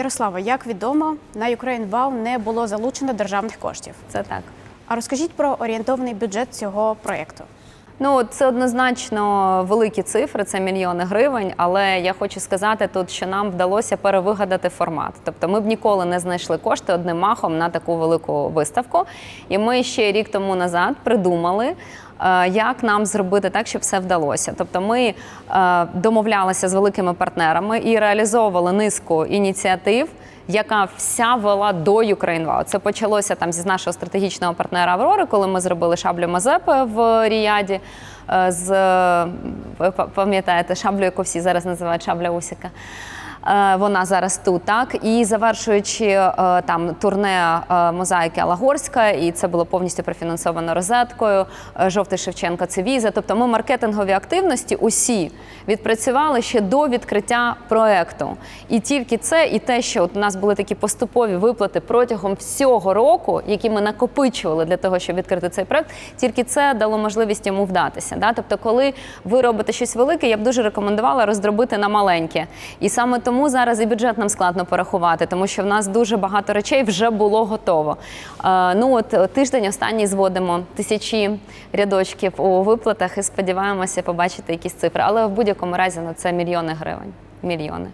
Ярослава, як відомо, на Ukraine Wow не було залучено державних коштів. Це так. А розкажіть про орієнтовний бюджет цього проєкту. Ну, це однозначно великі цифри, це мільйони гривень. Але я хочу сказати тут, що нам вдалося перевигадати формат. Тобто, ми б ніколи не знайшли кошти одним махом на таку велику виставку. І ми ще рік тому назад придумали. е, Як нам зробити так, щоб все вдалося? Тобто, ми е, домовлялися з великими партнерами і реалізовували низку ініціатив, яка вся вела до Ukraine Це почалося там зі нашого стратегічного партнера Аврори, коли ми зробили шаблю Мазепи в Ріяді. е, З пам'ятаєте шаблю, яку всі зараз називають шабля Усіка. Е, Вона зараз тут, так і завершуючи е, там турне е, мозаїки Алагорська, і це було повністю профінансовано розеткою. Жовтий Шевченко це віза. Тобто ми маркетингові активності усі відпрацювали ще до відкриття проекту. І тільки це, і те, що от у нас були такі поступові виплати протягом всього року, які ми накопичували для того, щоб відкрити цей проект, тільки це дало можливість йому вдатися. Да? Тобто, коли ви робите щось велике, я б дуже рекомендувала роздробити на маленьке. І саме тому зараз і бюджет нам складно порахувати, тому що в нас дуже багато речей вже було готово. Е, ну от е, тиждень останній зводимо тисячі рядочків у виплатах і сподіваємося побачити якісь цифри. Але в будь-якому разі ну, це мільйони гривень. Мільйони.